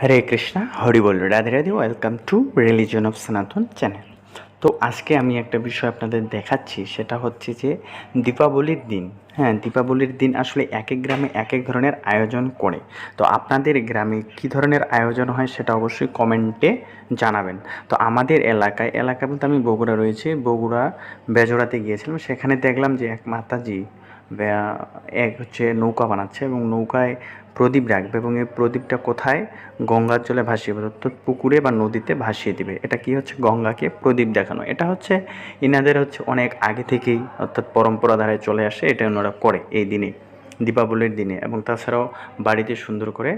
Hare Krishna, Hari ball, Radhe Radhe welcome to religion of Sanatan channel তো আজকে আমি একটা বিষয় আপনাদের দেখাচ্ছি, সেটা হচ্ছে যে দীপাবলির দিন। হ্যাঁ দীপাবলির দিন আসলে এক এক গ্রামে এক এক ধরনের আয়োজন করে। তো আপনাদের গ্রামে কী ধরনের আয়োজন হয় সেটা অবশ্যই কমেন্টে জানাবেন। তো আমাদের এলাকায়, এলাকা বলতে আমি বগুড়া রয়েছে, বগুড়া বেজোড়াতে গিয়েছিলাম, সেখানে দেখলাম যে এক মাতাজি এক হচ্ছে নৌকা বানাচ্ছে এবং নৌকায় প্রদীপ রাখবে এবং এই প্রদীপটা কোথায়? গঙ্গার জলে ভাসিয়ে দেবে, অর্থাৎ পুকুরে বা নদীতে ভাসিয়ে দিবে। এটা কি হচ্ছে? গঙ্গাকে প্রদীপ দেখানো। এটা হচ্ছে ইনাদের হচ্ছে অনেক আগে থেকেই অর্থাৎ পরম্পরা ধারায় চলে আসে, এটা ওনারা করে এই দিনে, দীপাবলির দিনে এবং তাছাড়াও বাড়িতে সুন্দর করে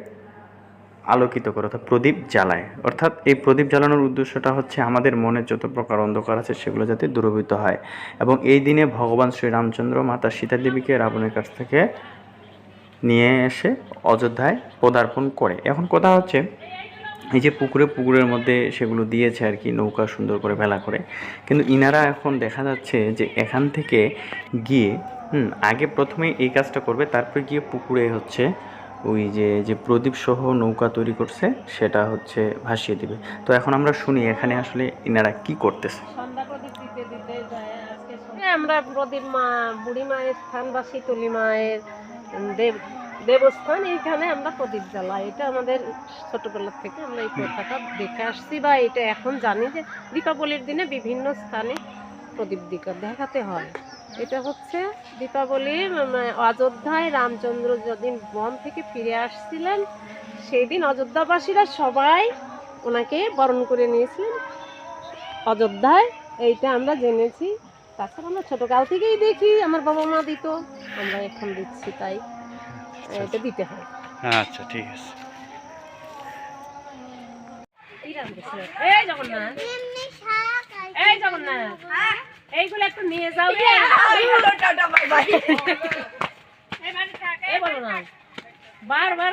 আলোকিত করে অর্থাৎ প্রদীপ জ্বালায়। অর্থাৎ এই প্রদীপ জ্বালানোর উদ্দেশ্যটা হচ্ছে আমাদের মনের যত প্রকার অন্ধকার আছে সেগুলো যাতে দূরভূত হয়। এবং এই দিনে ভগবান শ্রীরামচন্দ্র মাতা সীতা দেবীকে রাবণের কাছ থেকে নিয়ে এসে অযোধ্যায় পদার্পণ করে। এখন কথা হচ্ছে, এই যে পুকুরে পুকুরের মধ্যে সেগুলো দিয়েছে আর কি, নৌকা সুন্দর করে ভেলা করে। কিন্তু ইনারা এখন দেখা যাচ্ছে যে এখান থেকে গিয়ে, হুম, আগে প্রথমে এই কাজটা করবে, তারপর গিয়ে পুকুরে হচ্ছে ওই যে যে প্রদীপ সহ নৌকা তৈরি করছে, সেটা হচ্ছে ভাসিয়ে দিবে। তো এখন আমরা শুনি এখানে আসলে ইনারা কি করতেছে। আমরা প্রদীপ মা, বুড়ি মায়ের স্থান বা শীতলী মায়ের দেব, দেবস্থান, এইখানে আমরা প্রদীপ জ্বালাই। এটা আমাদের ছোটবেলা থেকে আমরা এই প্রথাটা দেখে আসছি বা এটা এখন জানি যে দীপাবলির দিনে বিভিন্ন স্থানে প্রদীপ দিকা দেখাতে হয়। এটা হচ্ছে দীপাবলির অযোধ্যায় রামচন্দ্র যেদিন বন থেকে ফিরে আসছিলেন সেই দিন অযোধ্যাবাসীরা সবাই ওনাকে বরণ করে নিয়েছিলেন। অযোধ্যায় এইটা আমরা জেনেছি। তাছাড়া আমরা ছোটকাল থেকেই দেখি আমার বাবা মা দিত আমরা এখন দিচ্ছি তাই। এটা দিতে হয়। আচ্ছা ঠিক আছে। এই জগন্নাথ। এই জগন্নাথ। এইগুলো একটু নিয়ে যাও। এই বলো না বারবার